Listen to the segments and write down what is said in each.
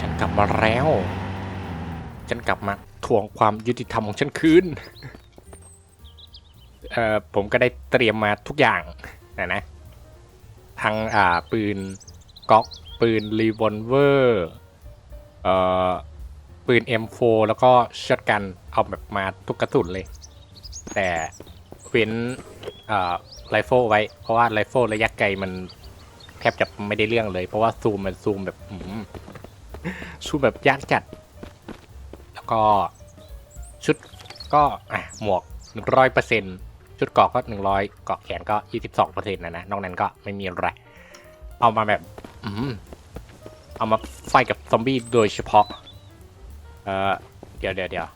ฉันกลับมาแล้ว ฉันกลับมาทวงความยุติธรรมของฉันคืนเอ่อผมก็ได้เตรียมมาทุกอย่างนะนะทั้งอ่าปืนก๊อกปืนรีวอลเวอร์เอ่อปืน M4 แล้วก็ช็อตกันเอาแบบมาทุกกระสุนเลย แต่เว้นอ่าไรเฟิลไว้ เพราะว่าไรเฟิลระยะไกลมันแทบจะไม่ได้เรื่องเลย เพราะว่าซูมมันซูมแบบ อืมซูมแบบยากจัด แล้วก็ชุดก็อะหมวกร้อยเปอร์เซ็นชุดเกราะก็หนึ่งร้อยเกราะแขนก็ยี่สิบสองเปอร์เซ็นต์นะนะ นอกนั้นก็ไม่มีอะไร เอามาแบบ อืมเอามาไฟกับซอมบี้โดยเฉพาะ เออเดี๋ยวเดี๋ยวเดี๋ยว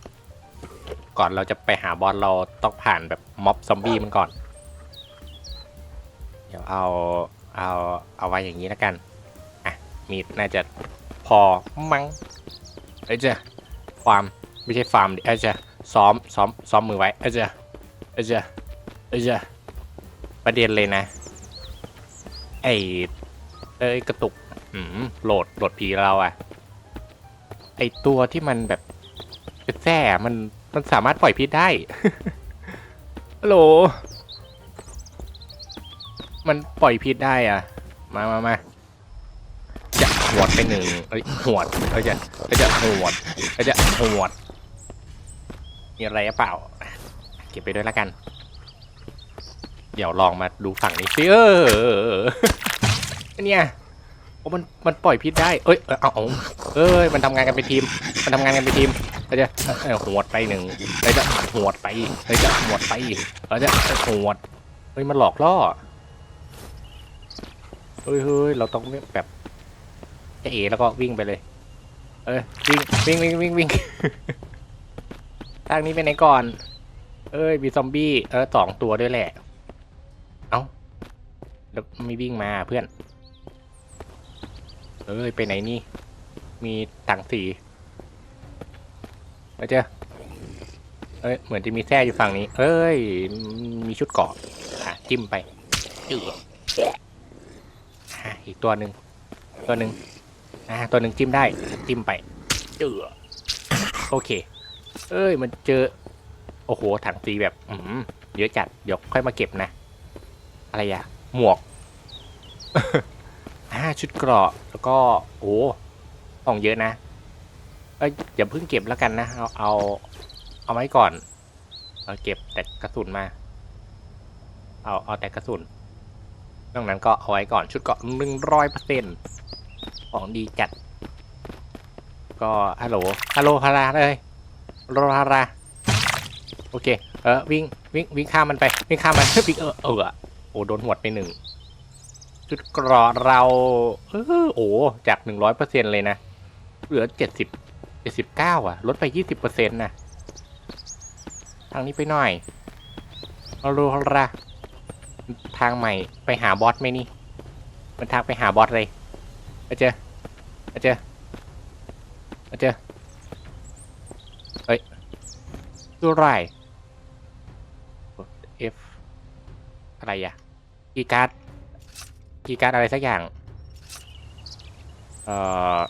ก่อนเราจะไปหาบอสเราต้องผ่านแบบม็อบซอมบี้มันก่อน เดี๋ยวเอาเอาเอาไว้อย่างนี้แล้วกัน อะ มีดน่าจะ อมั้งเอ้ยเจะฟาร์มไม่ใช่ฟาร์มดิเอ้ยเจะซ้อมซ้อมซ้อมมือไว้เอ้ยเจะเอ้ยเจะเอ้ยเจะประเด็นเลยนะไอเอ้ยกระตุกอืมโหลดโหลดผีเราอะไอตัวที่มันแบบเป็นแส้มันมันสามารถปล่อยพิษได้ฮัลโหลมันปล่อยพิษได้อะ มามามา วดไปหนึ่งเอ้ยหวดเอ้ยจะเอ้ยจะหวดเอ้ยจะหวดมีอะไรหรือเปล่า เก็บไปด้วยแล้วกัน เดี๋ยวลองมาดูฝั่งนี้สิเออเนี่ยโอ้มันมันปล่อยพิษได้ เอ้ย เออเอาเอ้ย มันทำงานกันเป็นทีม มันทำงานกันเป็นทีมเราจะเออหวดไปหนึ่งเราจะหวดไปเราจะหวดไปเราจะหวดเฮ้ย มันหลอกล่อ เฮ้ยเฮ้ยเราต้องแบบ จะเอแล้วก็วิ่งไปเลย เออวิ่งวิ่งวิ่งวิ่งวิ่ง ทางนี้ไปไหนก่อน เอ้ยมีซอมบี้เออสองตัวด้วยแหละ เอ้าแล้วไม่วิ่งมาเพื่อน เอ้ยไปไหนนี่ มีต่างสีแล้วเจอเอ้ยเหมือนจะมีแท่อยู่ฝั่งนี้ เอ้ยมีชุดเกราะอะจิ้มไปจืดอะอีกตัวหนึ่งตัวหนึ่ง อ่าตัวหนึ่งจิ้มได้จิ้มไปเจอโอเค เอ้ยมันเจอ โอ้โหถังตีแบบอืมเยอะจัดเดี๋ยวค่อยมาเก็บนะ อะไรอะหมวกอ่าชุดเกราะแล้วก็โอ้ของเยอะนะเอ้ยอย่าเพิ่งเก็บแล้วกันนะเอาเอา เอาไว้ก่อนเอาเก็บแต่กระสุนมา เอาเอาแต่กระสุนนอกนั้นก็เอาไว้ก่อนชุดเกราะหนึ่งร้อยเปอร์เซ็นต์ ของดีจัด ก็ฮัลโหลฮัลโหลฮาราเลยโรฮาราโอเค เออวิ่งวิ่งวิ่งข้ามมันไปวิ่งข้ามมันวิ่งเออเออโอ้โดนหวดไปหนึ่งชุดกราะเราเออโอ้จากหนึ่งร้อยเปอร์เซ็นเลยนะ เหลือเจ็ดสิบเจ็ดสิบเก้าอะ ลดไปยี่สิบเปอร์เซ็นต์นะทางนี้ไปหน่อยฮัลโหลฮาราทางใหม่ไปหาบอสไหมนี่ มันทางไปหาบอสเลยมาเจอ มาเจอาเจเฮ้ยดูไร F อะไรอะกีการ์ดกีการ์ดอะไรสักอย่าง เอ่อ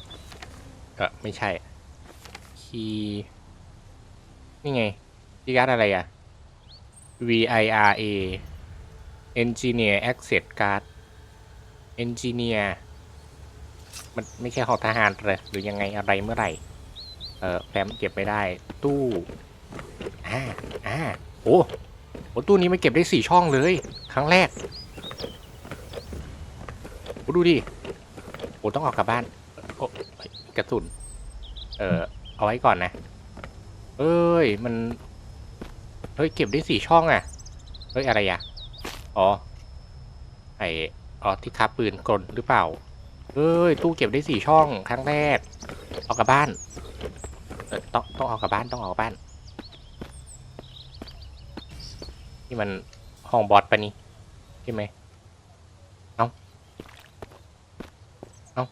เออไม่ใช่ คีนี่ไงกีการ์ดอะไรอะ V I R A Engineer Access Card Engineer มันไม่ใช่ของทหารเลยหรือยังไงอะไรเมื่อไหร่ เออแฟมเก็บไม่ได้ ตู้อ่าอ่าโอ้โหตู้นี้มันเก็บได้สี่ช่องเลย ครั้งแรกโอ้ดูดิโอ้ต้องออกกลับบ้านโอ้กระสุนเออเอาไว้ก่อนนะ เอ้ยมันเฮ้ยเก็บได้สี่ช่องอะเฮ้ยอะไรอะ อ๋อไออ๋อที่คับปืนกลหรือเปล่า เอ้ยตู้เก็บได้สี่ช่องครั้งแรกเอากลับบ้านเออต้องต้องเอากลับบ้านต้องเอากลับบ้านนี่มันห้องบอสปะนี่ใช่ไหมเอาเอา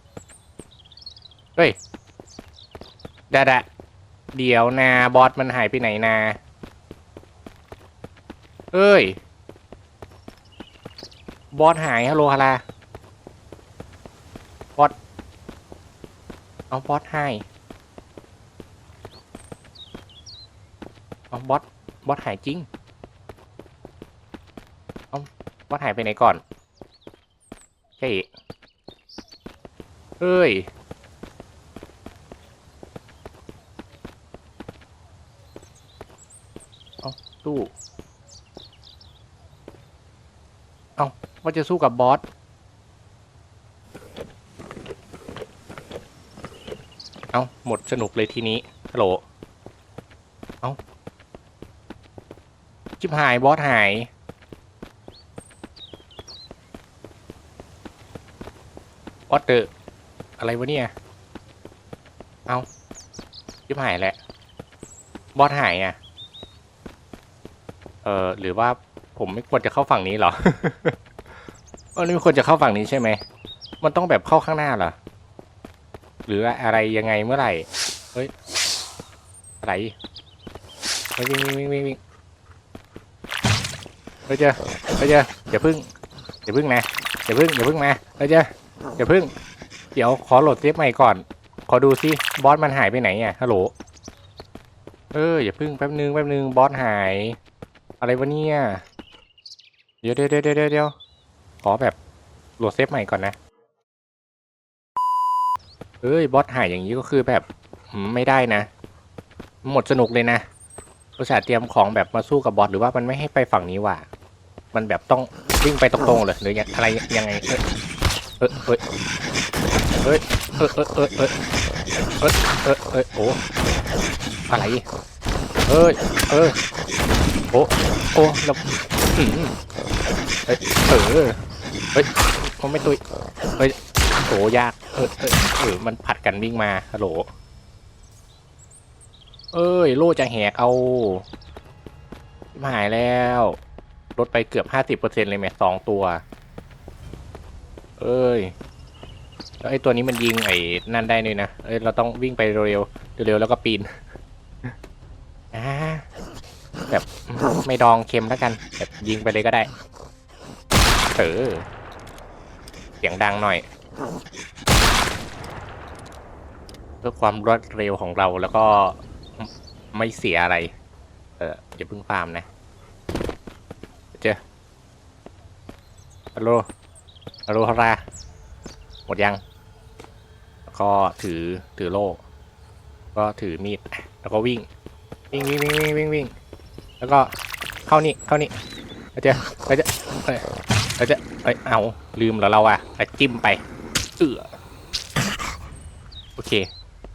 เฮ้ยดะดะเดี๋ยวนาบอสมันหายไปไหนนาเอ้ย บอสหายฮัลโหลฮารา อสเอาบอสให้เอาบอสบอสหายจริงเอาบอสหายไปไหนก่อนใช่เฮ้ยเอาสู้เอาว่าจะสู้กับบอส เอาหมดสนุกเลยทีนี้ฮัลโหลเอาจิบหายบอสหายบอสเดอะอะไรวะเนี่ยเอาจิบหายแหละบอสหายอะเออหรือว่าผมไม่ควรจะเข้าฝั่งนี้เหรอเออไม่ควรจะเข้าฝั่งนี้ใช่ไหมมันต้องแบบเข้าข้างหน้าเหรอ หรืออะไรยังไงเมื่อไหร่เฮ้ยอะไรเฮ้ยวิ่งวิ่งวิ่งวิ่งวิ่งเฮ้ยเจอเฮ้ยเจออย่าพึ่งอย่าพึ่งนะอย่าพึ่งอย่าพึ่งมาเฮ้ยเจออย่าพึ่ง เดี๋ยวขอโหลดเซฟใหม่ก่อน ขอดูซิบอสมันหายไปไหนอะฮัลโหลเอออย่าพึ่งแป๊บนึงแป๊บนึงบอสหาย อะไรวะเนี่ยเดี๋ยวเดี๋ยวเดี๋ยวเดี๋ยวเดี๋ยวขอแบบโหลดเซฟใหม่ก่อนนะ เอ้ยบอสหายอย่างนี้ก็คือแบบไม่ได้นะ หมดสนุกเลยนะอุตส่าห์เตรียมของแบบมาสู้กับบอสหรือว่ามันไม่ให้ไปฝั่งนี้ว่ะมันแบบต้องวิ่งไปตรงๆเลยหรือยังอะไรยังไงเออเอยเอ้ยเออเออเออเออเออเออเออโอ้อะไรเอ้ยเออโอ้โอ้แล้วอืมเฮ้ยเออเฮ้ยผมไม่ตุยเฮ้ย โอยากเออเออเออมันผัดกันวิ่งมาฮัลโหลเอ้ยโล่จะแหกเอาหายแล้วลดไปเกือบห้าสิบเปอร์เซ็นเลยแม่สองตัว เอ้ยแล้วไอ้ตัวนี้มันยิงไอ้นั่นได้ด้วยนะเอ้ยเราต้องวิ่งไปเร็วๆเร็วๆแล้วก็ปีนอ่าแบบไม่ดองเค็มแล้วกันแบบยิงไปเลยก็ได้เออเสียงดังหน่อย เพื่อความรวดเร็วของเราแล้วก็ไม่เสียอะไร เอออย่าเพิ่งฟาร์มนะ เจอฮัลโหลฮัลโหลฮาราหมดยัง แล้วก็ถือถือโล่ ก็ถือมีด แล้วก็วิ่ง วิ่งวิ่งวิ่งวิ่งวิ่งวิ่ง แล้วก็เข้านี่ เข้านี่เจะเราจะเอ้ยเราจะเอ้ยเอาลืมแล้วเราอะไปจิ้มไป เออโอเค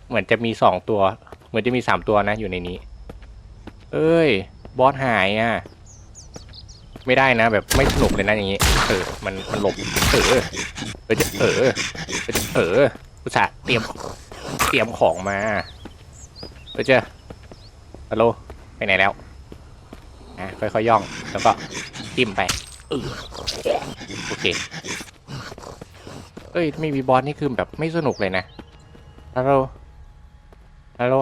เหมือนจะมีสองตัว เหมือนจะมีสามตัวนะอยู่ในนี้ เอ้ย บอสหายอะ ไม่ได้นะ แบบไม่สนุกเลยนะอย่างนี้ เออ มันมันหลบ เออเออจะเออเออจะเอออุตส่าห์เตรียม เตรียมของมาเออเจอฮัลโหลไปไหนแล้วอะค่อยๆย่องแล้วก็จิ้มไปโอเค เอ้ย ไม่มีบอสนี่คือแบบไม่สนุกเลยนะฮัลโหลฮัลโหล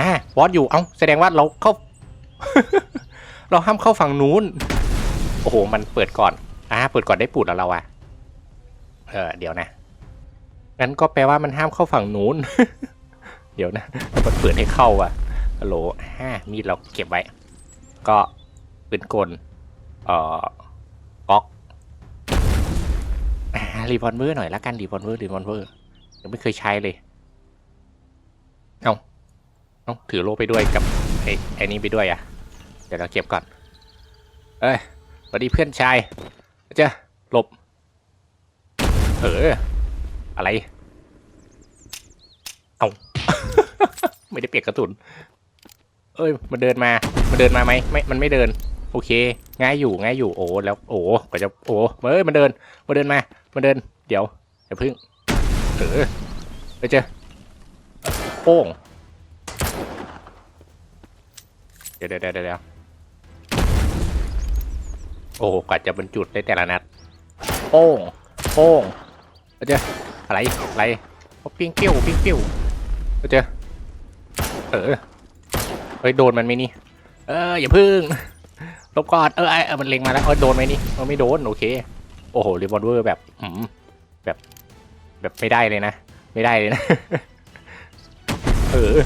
อะบอสอยู่ เอ้า แสดงว่าเราเข้า เราห้ามเข้าฝั่งนู้น โอ้โห มันเปิดก่อน อ่า เปิดก่อนได้ปูดแล้วเราอะเออ เดี๋ยวนะ งั้นก็แปลว่ามันห้ามเข้าฝั่งนู้น เดี๋ยวนะมันเปิดให้เข้าอะฮัลโหลห้ามีดเราเก็บไว้ ก็ปืนกลเอ่อก๊อกอ่า รีวอลเวอร์หน่อยละกันรีวอลเวอร์รีวอลเวอร์ยังไม่เคยใช้เลย เอาเอาถือโล่ไปด้วยกับไอ้ไอ้นี้ไปด้วยอะ เดี๋ยวเราเก็บก่อน เอ้ยสวัสดีเพื่อนชายเจ้าหลบ เออ อะไร เอา ไม่ได้เปียนกระสุน เอ้ย มันเดินมา มันเดินมาไหมไม่ มันไม่เดิน โอเค ง่ายอยู่ ง่ายอยู่ โอ้ แล้ว โอ้ก็จะ โอ้เอ้ย มันเดิน มันเดินมา มันเดิน เดี๋ยวอย่าพึ่งเออไปเจอโป้งเดี๋ยวเดี๋ยวเดี๋ยวเดี๋ยวโอ้กว่าจะบรรจุได้แต่ละนัดโป้งโป้งไปเจออะไรอะไรปิ้งเปิ้ยวปิ้งเปิ้ยวไปเจอเออเฮ้ยโดนมันไหมนี่เอออย่าพึ่งลบก่อนเออไอเออมันเล็งมาแล้วเออโดนไหมนี่เออไม่โดนโอเค โอ้โหรีวอลเวอร์แบบแบบ แบบไม่ได้เลยนะ ไม่ได้เลยนะ เออ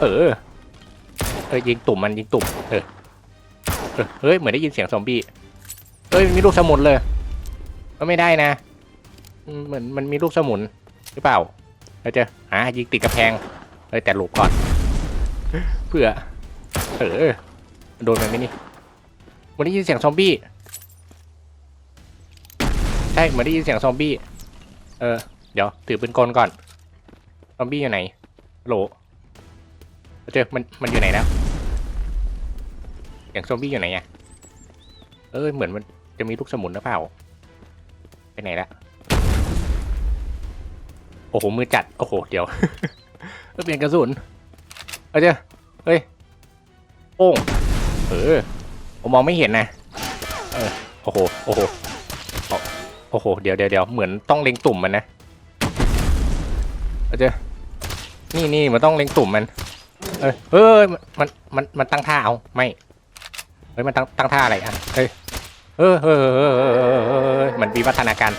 เออ เออยิงตุ่มมันยิงตุ่มเออเอ้ยเหมือนได้ยินเสียงซอมบี้เฮ้ยมีลูกสมุนเลยก็ไม่ได้นะเหมือนมันมีลูกสมุนหรือเปล่าเราจะอ่ายิงติดกระแพงเฮ้ยแต่หลบก่อนเพื่อเออโดนมันไหมนี่มันได้ยินเสียงซอมบี้ ใช่เหมือนได้ยินเสียงซอมบี้ เออ เดี๋ยว ถือปืนกลก่อน ซอมบี้อยู่ไหน โหลเจอมัน มันอยู่ไหนแล้วเสียงซอมบี้อยู่ไหนอะเออเหมือนมันจะมีลูกสมุนหรือเปล่า ไปไหนละโอ้โห มือจัด โอ้โห เดี๋ยวเปลี่ยนกระสุน เอาเจอเฮ้ยโป้งเออ ผมมองไม่เห็นนะ เออ โอ้โห โอ้โห อ้โห เดี๋ยวเดี๋ยวเดี๋ยวเหมือนต้องเล็งตุ่มมันนะเจอนี่นี่มันต้องเล็งตุ่มมัน เออเฮ้ยมันมันมันตั้งท่าเอาไม่เฮ้ยมันตั้งตั้งท่าอะไรอะเฮ้ยเออเออเออเออเออเออมันวิวัฒนาการ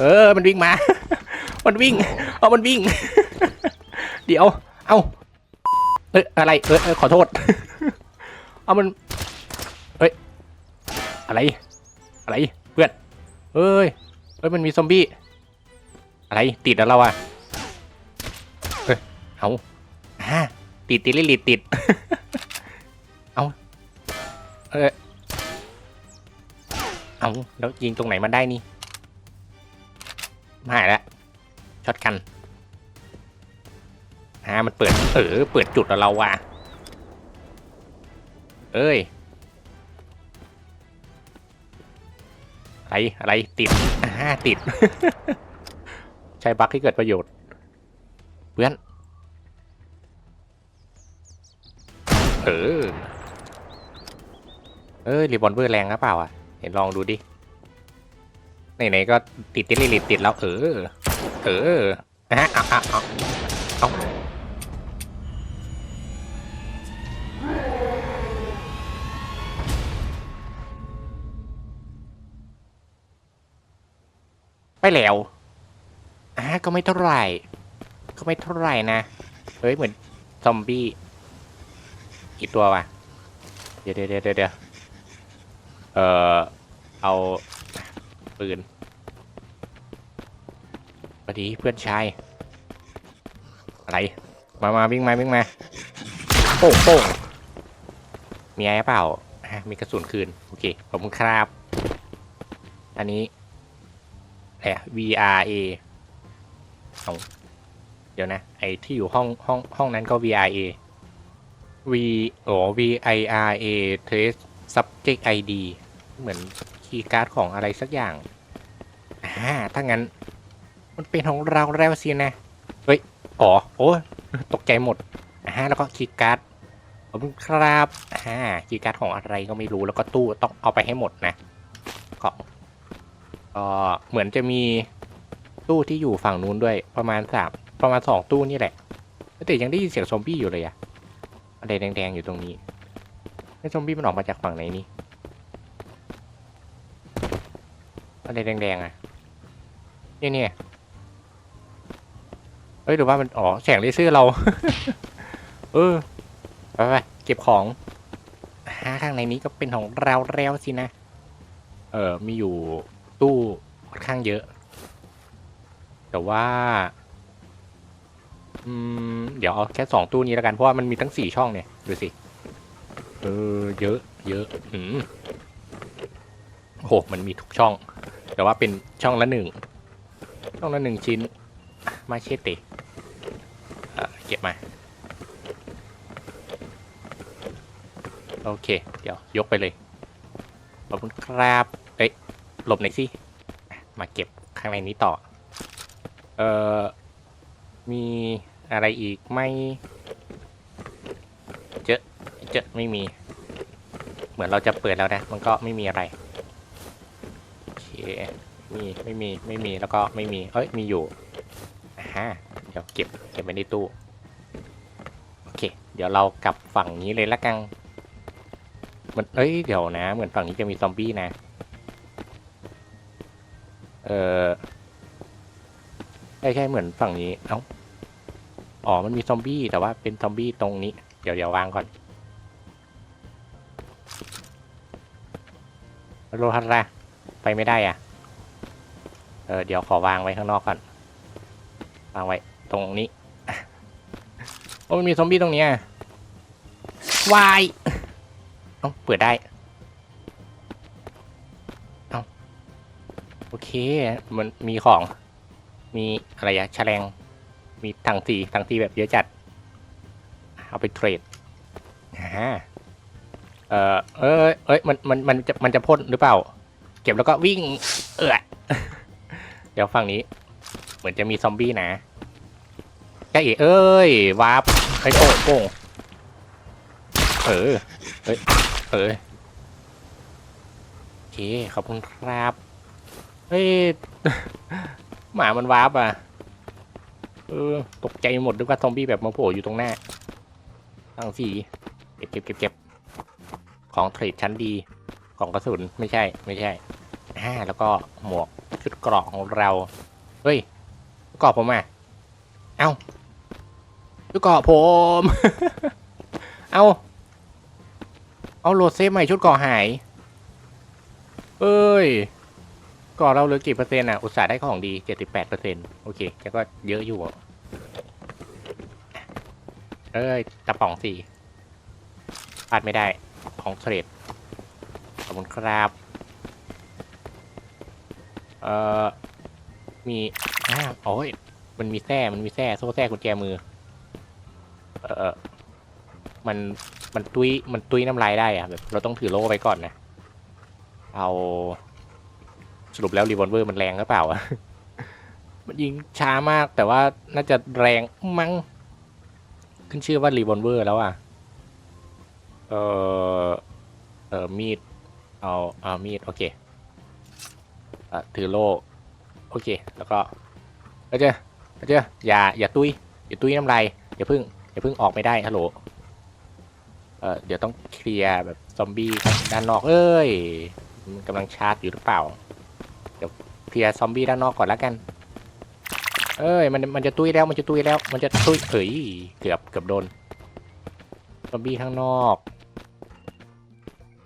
เออ มันวิ่งมา มันวิ่ง เอามันวิ่ง เดี๋ยว เอาเอ้ยอะไร เออเออขอโทษ เอามัน เอ้ย อะไร อะไร เอ้ย เฮ้ย มันมีซอมบี้ อะไร ติดแล้วเราอะเฮ้ย เอาอ่าติดติดลิลิตติด เอาเออเอาแล้วยิงตรงไหนมันได้นี่ไม่แล้วช็อตกันอ่ามันเปิด เออ เปิดจุดแล้วเราว่ะเอ้ย อะไรอะไรติดอ่าติด ใช้บั๊กให้เกิดประโยชน์ เพื่อน เออ เออรีบอลเวอร์แรงหรือเปล่าอะ เห็นลองดูดิ ไหนๆก็ติดติดลิลิตติดแล้ว เออ เออนะฮะเอาเอา ไปแล้วอะก็ไม่เท่าไหร่ ก็ไม่เท่าไหร่นะ เฮ้ยเหมือนซอมบี้กี่ตัววะ เดี๋ยวเดี๋ยวเดี๋ยวเดี๋ยวเอ่อเอาปืนสวัสดีเพื่อนชาย อะไร มามาวิ่งมาวิ่งมาโป้งโป้งมีอะไรเปล่า มีกระสุนคืน โอเค ขอบคุณครับ อันนี้ แหละ VRA เอาเดี๋ยวนะ ไอที่อยู่ห้องห้องห้องนั้นก็ VRA V โอ้ VIRA trace subject ID เหมือนคีย์การ์ดของอะไรสักอย่างอ่าถ้างั้น มันเป็นของเราแล้วสินะ เฮ้ย อ๋อ โอ้ยตกใจหมดอ่าแล้วก็คีย์การ์ดขอบคุณครับอ่าคีย์การ์ดของอะไรก็ไม่รู้แล้วก็ตู้ต้องเอาไปให้หมดนะก็ ก็เหมือนจะมีตู้ที่อยู่ฝั่งนู้นด้วย ประมาณสามประมาณสองตู้นี่แหละแต่ยังได้ยินเสียงซอมบี้อยู่เลยอะอะไรแดงๆอยู่ตรงนี้ไอ้ซอมบี้มันออกมาจากฝั่งไหนนี่อะไรแดงๆอะเนี่ยเนี่ยเฮ้ยหรือว่ามันอ๋อแสงเลเซอร์เรา เออไปไปเก็บของหาข้างในนี้ก็เป็นของเราแล้วสินะ เออมีอยู่ ตู้ค่อนข้างเยอะ แต่ว่าอืมเดี๋ยวเอาแค่สองตู้นี้แล้วกัน เพราะว่ามันมีทั้งสี่ช่องเนี่ยดูสิ เออ เยอะ เยอะอืมโอ้โหมันมีทุกช่อง แต่ว่าเป็นช่องละหนึ่ง ช่องละหนึ่งชิ้น มาเชตเอ่อเก็บมา โอเค เดี๋ยวยกไปเลย ขอบคุณครับ หลบหน่อยสิ มาเก็บข้างในนี้ต่อ เอ่อ มีอะไรอีกไหม่ เจอเจอไม่มี เหมือนเราจะเปิดแล้วนะ มันก็ไม่มีอะไร โอเค มี ไม่มี ไม่มี แล้วก็ไม่มี เอ้ย มีอยู่อ่าเดี๋ยวเก็บ เก็บไว้ในตู้ โอเค เดี๋ยวเรากลับฝั่งนี้เลยละกันมันเอ้ย เดี๋ยวนะ เหมือนฝั่งนี้จะมีซอมบี้นะ เออช่ใช่เหมือนฝั่งนี้ เอ้า อ๋อ มันมีซอมบี้แต่ว่าเป็นซอมบี้ตรงนี้ เดี๋ยวเดี๋ยววางก่อนโลฮัตระไปไม่ได้อะ เออ เดี๋ยวขอวางไว้ข้างนอกก่อน วางไว้ตรงนี้ โอ้มันมีซอมบี้ตรงนี้ยวาย เอ้า เปิดได้ เค มันมีของ มีอะไรอะแฉลง มีถังสีถังสีแบบเยอะจัด เอาไปเทรดอ่าเออเอยเอ้ยมันมันมันจะมันจะพ่นหรือเปล่า เก็บแล้วก็วิ่ง เออเดี๋ยวฝั่งนี้ เหมือนจะมีซอมบี้นะใกล้เอ้ยวาร์ปไอ้โป้งโป้งเออเอ้ยเออโอเคขอบคุณครับ เฮ้ย หมามันวาร์ปอะเออตกใจหมดด้วยว่าซอมบี้แบบมาโผล่อยู่ตรงหน้าตั้งสีเก็บเก็บเก็บเก็บของเทรดชั้นดี ของกระสุนไม่ใช่ ไม่ใช่อ่าแล้วก็หมวกชุดเกราะของเรา เฮ้ยเกราะผมอะเอ้าชุดเกราะผม เอ้าเอาโหลดเซฟใหม่ชุดเกราะหาย เอ้ย ก่อนเราเหลือกี่เปอร์เซ็นต์อะ อุตส่าห์ได้ของดีเจ็ดสิบแปดเปอร์เซ็นต์โอเคแกก็เยอะอยู่ เอ้ยกระป๋องสี่พลาดไม่ได้ ของเทรดขอบคุณครับ เอ่อ มีอ้าโอ้ย มันมีแส้มันมีแส้โซ่แส้กุญแจมือ เอ่อ มัน มันตุ้ย มันตุ้ยน้ำลายได้อะแบบ เราต้องถือโล่ไปก่อนนะ เอา สรุปแล้วรีวอลเวอร์มันแรงหรือเปล่าอะมันยิงช้ามากแต่ว่าน่าจะแรงมั้งขึ้นชื่อว่ารีวอลเวอร์แล้วอะ เออเออมีด เอาเอามีด โอเคอะถือโล่โอเค แล้วก็แล้วเจ้าแล้วเจ้าอย่า อย่าตุยอย่าตุยน้ำลายอย่าพึ่ง อย่าพึ่งออกไม่ได้ ฮัลโหล เออเดี๋ยวต้องเคลียร์แบบซอมบี้ด้านนอก เอ้ย มันกำลังชาร์จอยู่หรือเปล่า เดี๋ยวเคลียร์ซอมบี้ด้านนอกก่อนแล้วกัน เอ้ยมันมันจะตุ้ยแล้วมันจะตุ้ยแล้ว มันจะตุ้ยเอ้ยเกือบเกือบโดนซอมบี้ข้างนอก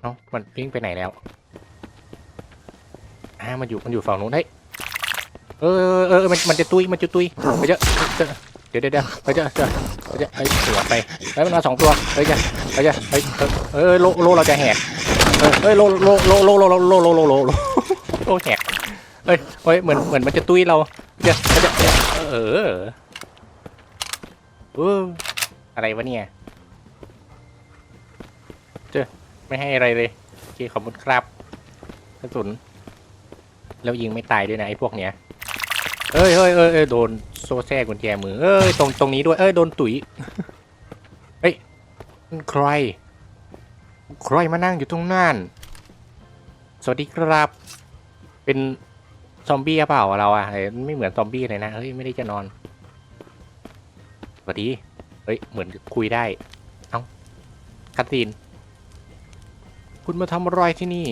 เอ้ามันวิ่งไปไหนแล้วอ่ามันอยู่มันอยู่ฝั่งนู้นเฮ้ยเออเออมันมันจะตุ้ยมันจะตุ้ยไปเจอะเดี๋ยวเดี๋ยวเดี๋ยวไปเจอเจอไปเจอไอ้หัวไปเฮ้ยมันมาสองตัวเฮ้ยเจอะเฮ้ยเจอะเฮ้ยเออเออโลโลเราจะแหกเออเฮ้ยโลโลโลโลโลโลโลโลโลโลโลโลแหก เฮ้ยเฮ้ยเหมือนเหมือนมันจะตุ้ยเราเจะจะเอะเออเอออะไรวะเนี่ยเจอไม่ให้อะไรเลยโอเคขอบคุณครับกระสุนแล้วยิงไม่ตายด้วยนะไอ้พวกเนี้ยเอ้ยเฮ้ยเอ้ยเอ้ยโดนโซ่แทรกกุญแจมือเอ้ยตรงตรงนี้ด้วยเอ้ยโดนตุ๋ยเฮ้ยใครใครมานั่งอยู่ตรงนั้นสวัสดีครับ เป็น ซอมบี้หรือเปล่าเราอะเฮ้ยไม่เหมือนซอมบี้เลยนะ เฮ้ย ไม่ได้จะนอนสวัสดี เฮ้ย เหมือนคุยได้ เอ้าคัตซีน คุณมาทำอะไรที่นี่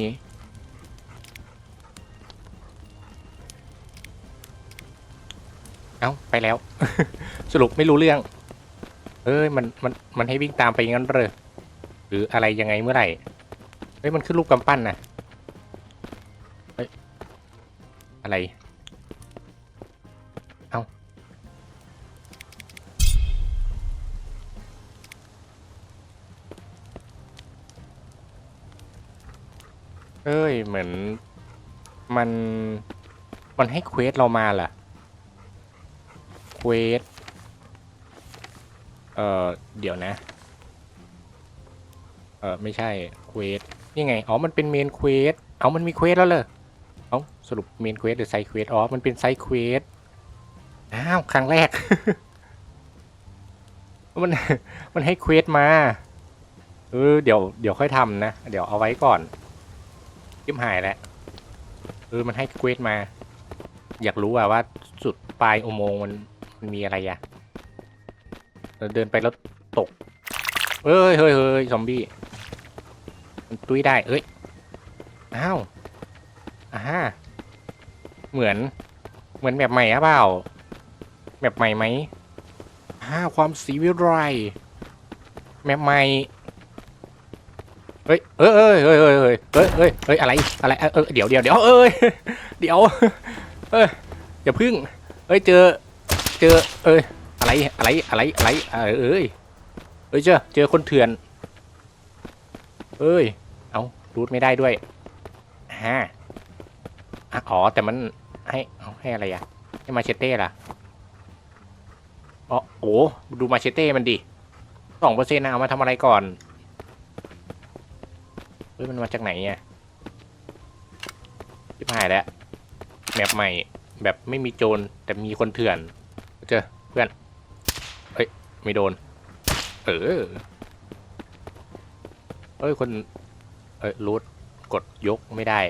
เอ้า ไปแล้ว สรุปไม่รู้เรื่อง เอ้ย มัน มัน มันให้วิ่งตามไปงั้นเลยหรืออะไรยังไงเมื่อไหร่ เฮ้ย มันขึ้นรูปกำปั้นนะ อะไร เอาเอ้ย เหมือน มัน มันให้เควสเรามาล่ะ เควส เอ่อ เดี๋ยวนะ เออไม่ใช่ เควส นี่ไง อ๋อ มันเป็นเมนเควส เอามันมีเควสแล้วเลย เอาสรุปเมนเควสหรือไซเควสอ๋อ มันเป็นไซเควสอ้าว ครั้งแรก มัน มันให้เควสมา เออ เดี๋ยว เดี๋ยวค่อยทำนะ เดี๋ยวเอาไว้ก่อนยิ้มหายแล้วเออ มันให้เควสมา อยากรู้อะว่าสุดปลายอุโมงค์มันมันมีอะไรอะเราเดินไปแล้วตกเอ้ยเฮ้ยเฮ้ยซอมบี้ มันตุ้ยได้ เอ้ย อ้าว อ่าเหมือน เหมือนแบบใหม่อะเปล่าแมปใหม่ไหมห้าความสีวิไลแมปใหม่ เฮ้ย เอ้ยเอ้ยเอ้ยเอ้ยเอ้ยเอ้ยเอ้ยเอ้ยอะไร อะไรเออเออเดี๋ยวเดี๋ยวเดี๋ยวเอ้ย เดี๋ยว เอ้ยอย่าพึ่ง เอ้ย เจอ เจอ เอ้ย อะไร อะไร อะไร อะไร เออเอ้ย เอ้ย เจอ เจอคนเถื่อน เอ้ย เอารูดไม่ได้ด้วยฮะ อ๋อ แต่มันให้ให้อะไรอะให้มาเชเต้ล่ะอ๋อโอ้ดูมาเชเต้มันดิสองเปอร์เซ็นต์นะเอามาทำอะไรก่อนเฮ้ยมันมาจากไหนเนี่ยชิบหายแล้วแมปใหม่ แบบไม่มีโจรแต่มีคนเถื่อนเจอเพื่อนเฮ้ยไม่โดน เออเอ้ยคนเอ้ยรูดกดยกไม่ได้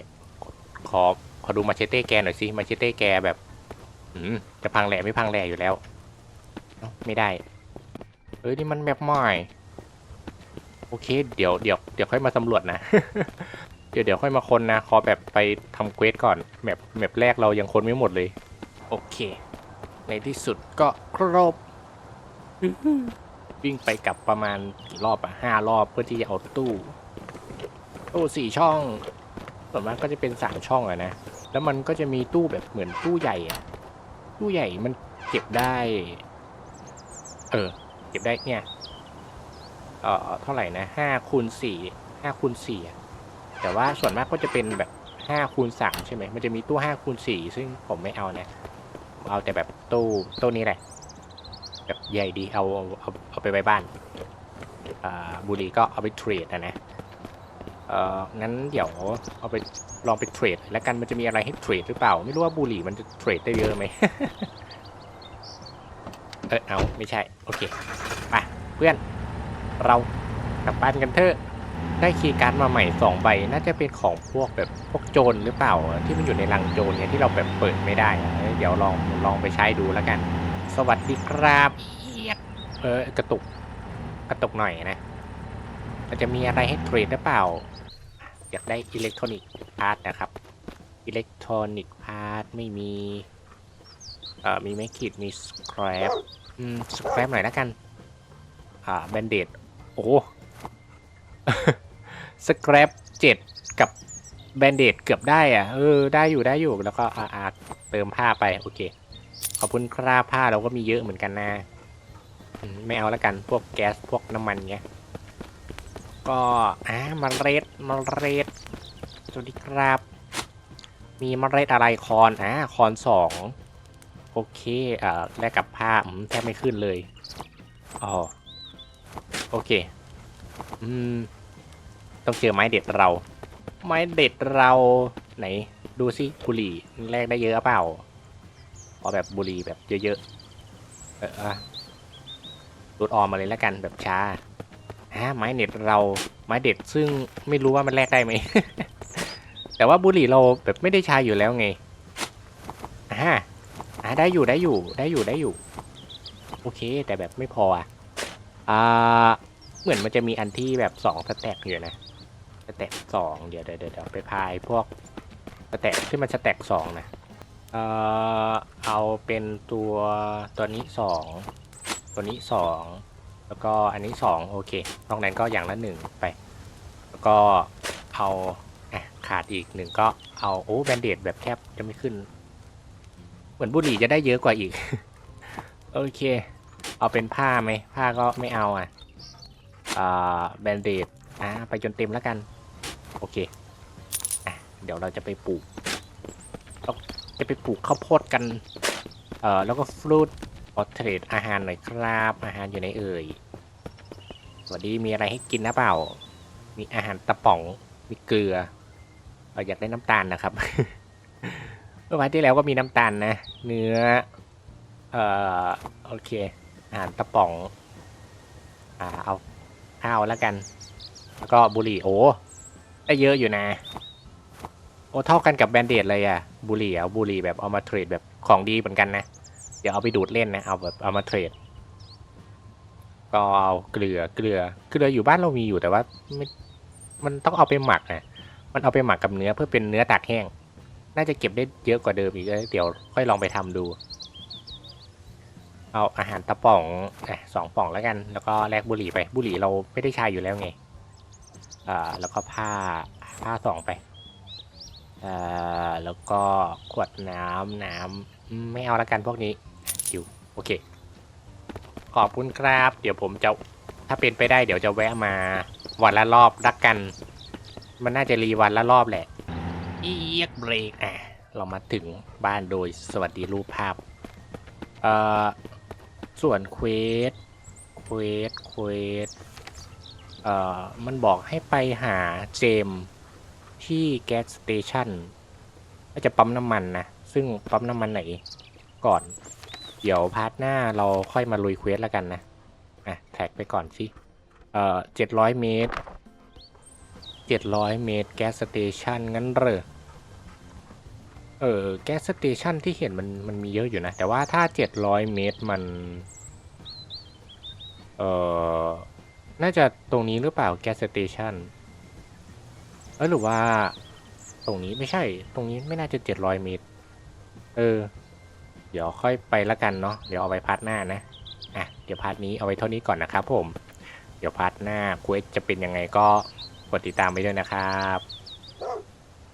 กดขอ ขอดูมาเชเต้แกหน่อยสิมาเชเต้แกแบบอืมจะพังแหล่ไม่พังแหล่อยู่แล้วเอ้าไม่ได้ เอ้ยนี่มันแมปใหม่โอเค เดี๋ยวเดี๋ยวเดี๋ยวค่อยมาสำรวจนะ เดี๋ยวเดี๋ยวค่อยมาคนนะ ขอแบบไปทำเควสก่อนแมปแมปแรกเรายังคนไม่หมดเลย โอเค ในที่สุดก็ครบวิ่งไปกลับประมาณกี่รอบอะห้ารอบเพื่อที่จะเอาตู้ตู้สี่ช่องส่วนมากก็จะเป็นสามช่องอะนะ แล้วมันก็จะมีตู้แบบเหมือนตู้ใหญ่อะตู้ใหญ่มันเก็บได้ เออ เก็บได้เนี่ย เออเท่าไหร่นะห้าคูณสี่ห้าคูณสี่แต่ว่าส่วนมากก็จะเป็นแบบห้าคูณสามใช่ไหมมันจะมีตู้ห้าคูณสี่ซึ่งผมไม่เอานะเอาแต่แบบตู้ตู้นี้แหละ แบบใหญ่ดีเอาเอาเอาไปไว้บ้าน อ่าบุรีก็เอาไปเทรดนะนะ เอ่องั้นเดี๋ยวเอาไปลองไปเทรดแล้วกันมันจะมีอะไรให้เทรดหรือเปล่า ไม่รู้ว่าบุหรี่มันจะเทรดได้เยอะไหม เออเอาไม่ใช่ โอเคไปเพื่อนเรากลับบ้านกันเถอะได้คีย์การ์ดมาใหม่สองใบน่าจะเป็นของพวกแบบพวกโจรหรือเปล่า ที่มันอยู่ในลังโจรเนี่ยที่เราแบบเปิดไม่ได้อะเอ้ยเดี๋ยวลองลองไปใช้ดูแล้วกัน สวัสดีครับเอี๊ยดเออกระตุกกระตุกหน่อยนะ มันจะมีอะไรให้เทรดหรือเปล่า อยากได้อิเล็กทรอนิกส์พาร์ทนะครับ อิเล็กทรอนิกส์พาร์ทไม่มี เอ่อ มีไม่ขีด มีสครปอืมสครปหน่อยแล้วกัน อ่า แบนเดดโอ้สครปเจ็ดกับแบนเดดเกือบได้อะ เออ ได้อยู่ได้อยู่ แล้วก็อาอาเติมผ้าไป โอเค ขอบคุณครับผ้าเราก็มีเยอะเหมือนกันนะ ไม่เอาแล้วกัน พวกแก๊ส พวกน้ำมันเงี้ย ก็อ่ามาเรดมาเรดสวัสดีครับ มีมาเรดอะไรคอนอ่าคอนสองโอเคอ่าแลกกับผ้าแทบไม่ขึ้นเลยอ๋อโอเค อืม ต้องเจอไม้เด็ดเรา ไม้เด็ดเราไหน ดูสิบุหรี่แลกได้เยอะเปล่าเอาแบบบุหรี่แบบเยอะๆเอออะรูดออมมาเลยแล้วกันแบบช้า ฮะไม้เน็ตเราไม้เด็ดซึ่งไม่รู้ว่ามันแลกได้ไหม แต่ว่าบุหรี่เราแบบไม่ได้ใช้อยู่แล้วไงอ่าอ่าได้อยู่ได้อยู่ได้อยู่ได้อยู่ โอเค แต่แบบไม่พออะอ่าเหมือนมันจะมีอันที่แบบสองสแต็กอยู่นะสแต็กสองเดี๋ยวเดี๋ยวเดี๋ยวไปพายพวกสแต็กที่มันสแต็กสองนะเอ่อเอาเป็นตัวตัวนี้สองตัวนี้สอง แล้วก็อันนี้สองโอเคนอกนั้นก็อย่างละหนึ่งไป แล้วก็เอาขาดอีกหนึ่งก็เอาโอ้แบนเดดแบบแทบจะไม่ขึ้น เหมือนบุหรี่จะได้เยอะกว่าอีก โอเค เอาเป็นผ้าไหมผ้าก็ไม่เอาอะอ่าแบนเดดอะไปจนเต็มแล้วกัน โอเคอะเดี๋ยวเราจะไปปลูกจะไปปลูกข้าวโพดกัน เอ่อแล้วก็ฟรุต อเทรดอาหารหน่อยครับ อาหารอยู่ในเอ่ยสวัสดีมีอะไรให้กินนะเปล่า มีอาหารตะป๋อง มีเกลือเอออยากได้น้ำตาลนะครับ เมื่อวันที่แล้วก็มีน้ำตาลนะ เนื้อ เอ่อ โอเค อาหารตะป๋อง อ่า เอาข้าวแล้วกัน แล้วก็บุหรี่ โอ้ได้เยอะอยู่นะ โอ้เท่ากันกับแบนเดดเลยอะบุหรี่เอาบุหรี่แบบเอามาเทรดแบบของดีเหมือนกันนะ ดี๋ยวเอาไปดูดเล่นนะ เอาแบบเอามาเทรด ก็เอาเกลือเกลือเกลืออยู่บ้านเรามีอยู่แต่ว่าไม่มันต้องเอาไปหมักนะมันเอาไปหมักกับเนื้อเพื่อเป็นเนื้อตากแห้ง น่าจะเก็บได้เยอะกว่าเดิมอีกเดี๋ยวค่อยลองไปทำดู เอาอาหารตะป่องอสองป่องแล้วกัน แล้วก็แลกบุหรี่ไป บุหรี่เราไม่ได้ใช้อยู่แล้วไงอ่าแล้วก็ผ้าผ้าสองไปอ่าแล้วก็ขวดน้ำน้ำไม่เอาละกันพวกนี้ โอเค ขอบคุณครับ เดี๋ยวผมจะถ้าเป็นไปได้เดี๋ยวจะแวะมาวันละรอบรักกัน มันน่าจะรีวันละรอบแหละ เอียกเบรกอะ เรามาถึงบ้านโดยสวัสดีรูปภาพ เอ่อ ส่วนเควส เควส เควส เอ่อ มันบอกให้ไปหาเจมส์ที่แก๊สสเตชันก็จะปั๊มน้ำมันนะ ซึ่งปั๊มน้ำมันไหนก่อนเดี๋ยวพาร์ทหน้าเราค่อยมาลุยเควสแล้วกันนะอะแท็กไปก่อนสิเอ่อเจ็ดร้อยเมตรเจ็ดร้อยเมตรแก๊สสเตชันงั้นเหรอเออแก๊สสเตชันที่เห็นมันมันมีเยอะอยู่นะ แต่ว่าถ้าเจ็ดร้อยเมตรมัน เออน่าจะตรงนี้หรือเปล่าแก๊สสเตชันเออหรือว่า ตรงนี้ไม่ใช่ ตรงนี้ไม่น่าจะเจ็ดร้อยเมตร เออ เดี๋ยวค่อยไปละกันเนาะเดี๋ยวเอาไว้พาร์ทหน้านะอะเดี๋ยวพาร์ทนี้เอาไว้เท่านี้ก่อนนะครับผม เดี๋ยวพาร์ทหน้าเควสจะเป็นยังไงก็กดติดตามไปด้วยนะครับ